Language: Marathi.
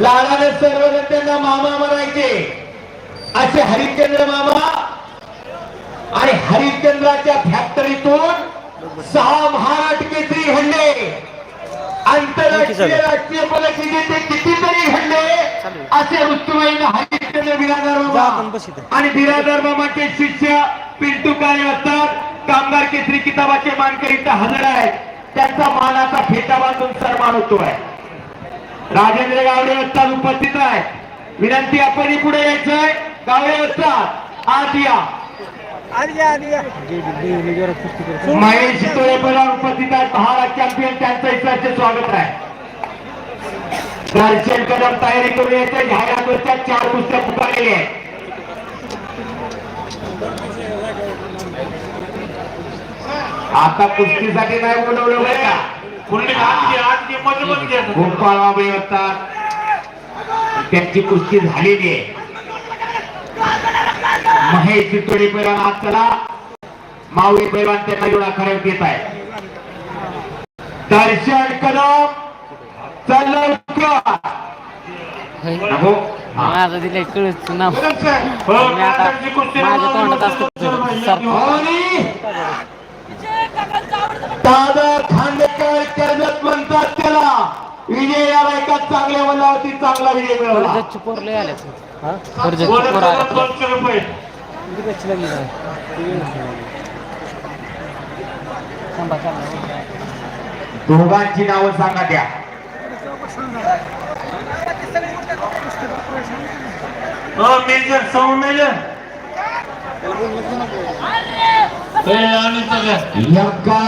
लाडाने सर्वजण त्यांना मामा म्हणायचे. असे हरिश्चंद्र मामा आणि हरिश्चंद्राच्या फॅक्टरीतून सहा महाराष्ट्र केसरी हंडे आंतरराष्ट्रीय राष्ट्रीय पदक विजेते कितीतरी हंडे असे ऋतुबाईन हरिश्चंद्र बिरादर मामा. आणि बिरादर मामाचे शिष्य पिंटू काळे असतात कामगार केसरी किताबाचे मानकरी हजर आहेत. त्यांचा मानाचा फेटा बांधून सन्मान होतोय राजेंद्र गावडे असतात उपस्थित आहे. विनंती आपण पुढे यायचंय. गावडे असतात आज या महेश तोळे पण उपस्थित आहेत. महाराज चॅम्पियन त्यांचं इतरांचे स्वागत आहे. दर्शन कदम तयारी करून यायचं जाहिरातवरच्या चार पुस्तक पुकारलेली आहे आता कुस्तीसाठी नाही बोलवलं बरं का? गोपाळ बाबळे असतात त्यांची कुस्ती झालेली आहे. महेश चितोडी पैलवान आज चला. मावळी पैलवान त्यांना एवढा खरं येत आहे. दर्शन कदम चल. नको. हा. माझं दिलंय कळच नाव हो, माझ्या तोंडात. असतं दादा खांडेकर कर्जत म्हणतात त्याला. विजय या बायकात चांगल्या मनावरती चांगला विजय मिळवला. आले आले दोनशे रुपये. लागली दोघांची नावं सांगा द्या. हो मेजर सौ मेजर आणि सगळ्या यक्का